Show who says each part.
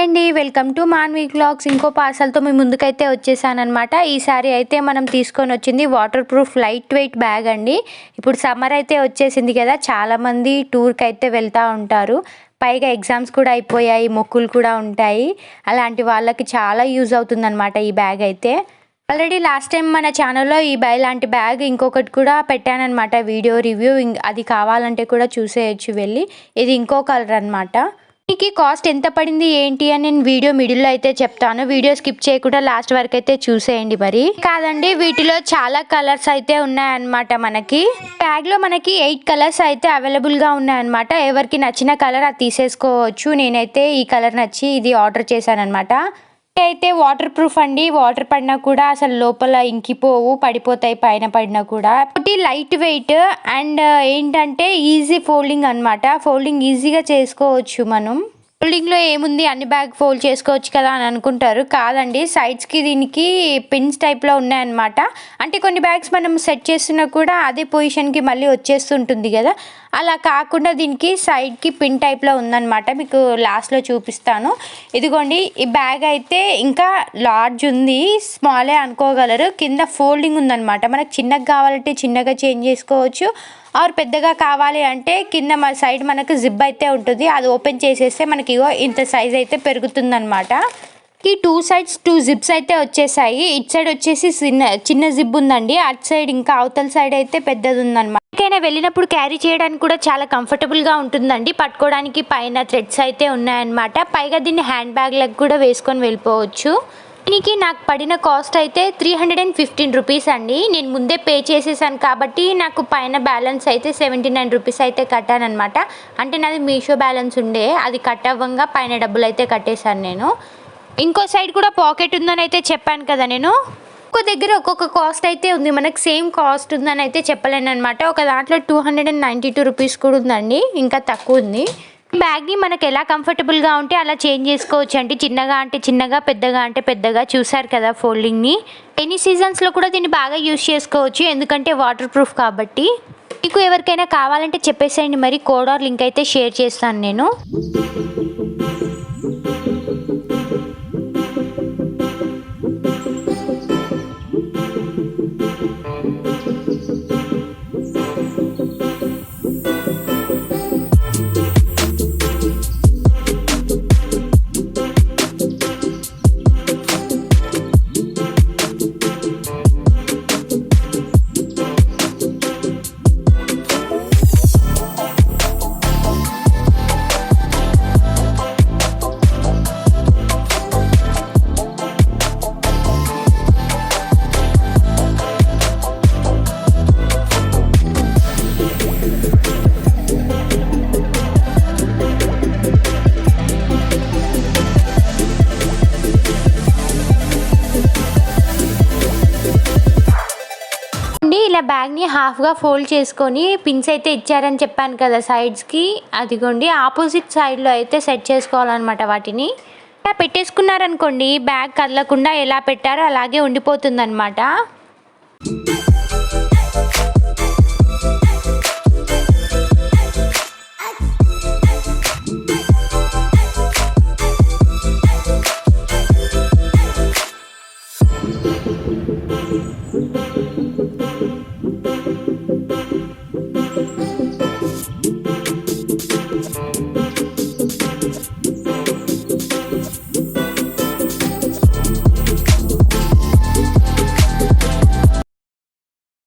Speaker 1: అండి. Welcome to Manvi blogs ఇంకో పార్సల్తో మీ ముందుకైతే వచ్చేసానమాట ఈసారి అయితే మనం తీసుకొని వచ్చింది waterproof light weight bag అండి. ఇప్పుడు సమ్మర్ అయితే వచ్చేసింది కదా చాలామంది టూర్కి అయితే వెళ్తూ ఉంటారు. పైగా ఎగ్జామ్స్ కూడా అయిపోయాయి మొక్కులు కూడా ఉంటాయి. అలాంటి వాళ్ళకి చాలా యూజ్ అవుతుందన్నమాట ఈ బ్యాగ్ అయితే. ఆల్రెడీ లాస్ట్ టైం మన ఛానల్లో ఈ బై లాంటి బ్యాగ్ ఇంకొకటి కూడా పెట్టానన్నమాట. వీడియో రివ్యూ అది కావాలంటే కూడా చూసేయచ్చు వెళ్ళి. ఇది ఇంకో కలర్ అనమాట మీకు కాస్ట్ ఎంత పడింది ఏంటి అని నేను వీడియో మిడిల్లో అయితే చెప్తాను. వీడియో స్కిప్ చేయకుండా లాస్ట్ వరకు అయితే చూసేయండి మరి. కాదండి వీటిలో చాలా కలర్స్ అయితే ఉన్నాయన్నమాట మనకి. బ్యాగ్లో మనకి ఎయిట్ కలర్స్ అయితే అవైలబుల్గా ఉన్నాయన్నమాట. ఎవరికి నచ్చిన కలర్ అది తీసేసుకోవచ్చు. నేనైతే ఈ కలర్ నచ్చి ఇది ఆర్డర్ చేశాను అనమాట అయితే వాటర్ ప్రూఫ్ అండి. వాటర్ పడినా కూడా అసలు లోపల ఇంకిపోవు పడిపోతాయి పైన పడినా కూడా. ఒకటి లైట్ వెయిట్ అండ్ ఏంటంటే ఈజీ ఫోల్డింగ్ అన్నమాట. ఫోల్డింగ్ ఈజీగా చేసుకోవచ్చు మనం. ఫోల్డింగ్లో ఏముంది? అన్ని బ్యాగ్ ఫోల్డ్ చేసుకోవచ్చు కదా అని అనుకుంటారు. కాదండి సైడ్స్కి దీనికి పిన్స్ టైప్లో ఉన్నాయన్నమాట. అంటే కొన్ని బ్యాగ్స్ మనం సెట్ చేస్తున్నా కూడా అదే పొజిషన్కి మళ్ళీ వచ్చేస్తుంటుంది కదా. అలా కాకుండా దీనికి సైడ్కి పిన్ టైప్లో ఉందన్నమాట. మీకు లాస్ట్లో చూపిస్తాను. ఇదిగోండి ఈ బ్యాగ్ అయితే ఇంకా లార్జ్ ఉంది. స్మాలే అనుకోగలరు. కింద ఫోల్డింగ్ ఉందన్నమాట. మనకు చిన్నగా కావాలంటే చిన్నగా చేంజ్ చేసుకోవచ్చు. ఆరు పెద్దగా కావాలి అంటే కింద మన సైడ్ మనకు జిబ్ అయితే ఉంటుంది. అది ఓపెన్ చేసేస్తే మనకి ఇగో ఇంత సైజ్ అయితే పెరుగుతుందనమాట ఈ టూ సైడ్స్ టూ జిప్స్ అయితే వచ్చేసాయి. ఇటు సైడ్ వచ్చేసి చిన్న చిన్న జిప్ ఉందండి. అటు సైడ్ ఇంకా అవతల సైడ్ అయితే పెద్దది ఉందన్నమాట ఎక్కడికైనా వెళ్ళినప్పుడు క్యారీ చేయడానికి కూడా చాలా కంఫర్టబుల్గా ఉంటుందండి. పట్టుకోవడానికి పైన థ్రెడ్స్ అయితే ఉన్నాయన్నమాట. పైగా దీన్ని హ్యాండ్ బ్యాగ్లకు కూడా వేసుకొని వెళ్ళిపోవచ్చు. దీనికి నాకు పడిన కాస్ట్ అయితే three hundred and fifteen rupees అండి. నేను ముందే పే చేసేసాను కాబట్టి నాకు పైన బ్యాలెన్స్ అయితే సెవెంటీ నైన్ రూపీస్ అయితే కట్టానమాట అంటే నాది మీషో బ్యాలెన్స్ ఉండే. అది కట్ అవ్వంగా పైన డబ్బులు అయితే కట్టేశాను నేను. ఇంకో సైడ్ కూడా పాకెట్ ఉందని అయితే చెప్పాను కదా నేను. ఒక్కొక్క దగ్గర ఒక్కొక్క కాస్ట్ అయితే ఉంది. మనకు సేమ్ కాస్ట్ ఉందని అయితే చెప్పలేను అనమాట ఒక దాంట్లో two hundred and ninety two rupees కూడా ఉందండి. ఇంకా తక్కువ ఉంది. బ్యాగ్ని మనకు ఎలా కంఫర్టబుల్గా ఉంటే అలా చేంజ్ చేసుకోవచ్చు అండి చిన్నగా అంటే చిన్నగా పెద్దగా అంటే పెద్దగా చూసారు కదా ఫోల్డింగ్ని ఎనీ సీజన్స్లో కూడా దీన్ని బాగా యూస్ చేసుకోవచ్చు. ఎందుకంటే వాటర్ ప్రూఫ్ కాబట్టి. మీకు ఎవరికైనా కావాలంటే చెప్పేసేయండి. మరి కోడ్ ఆర్ లింక్ అయితే షేర్ చేస్తాను నేను. ఇలా బ్యాగ్ని హాఫ్గా ఫోల్డ్ చేసుకొని పిన్స్ అయితే ఇచ్చారని చెప్పాను కదా సైడ్స్కి. అదిగోండి ఆపోజిట్ సైడ్లో అయితే సెట్ చేసుకోవాలన్నమాట వాటిని. ఇలా పెట్టేసుకున్నారనుకోండి బ్యాగ్ కదలకుండా ఎలా పెట్టారో అలాగే ఉండిపోతుందన్నమాట.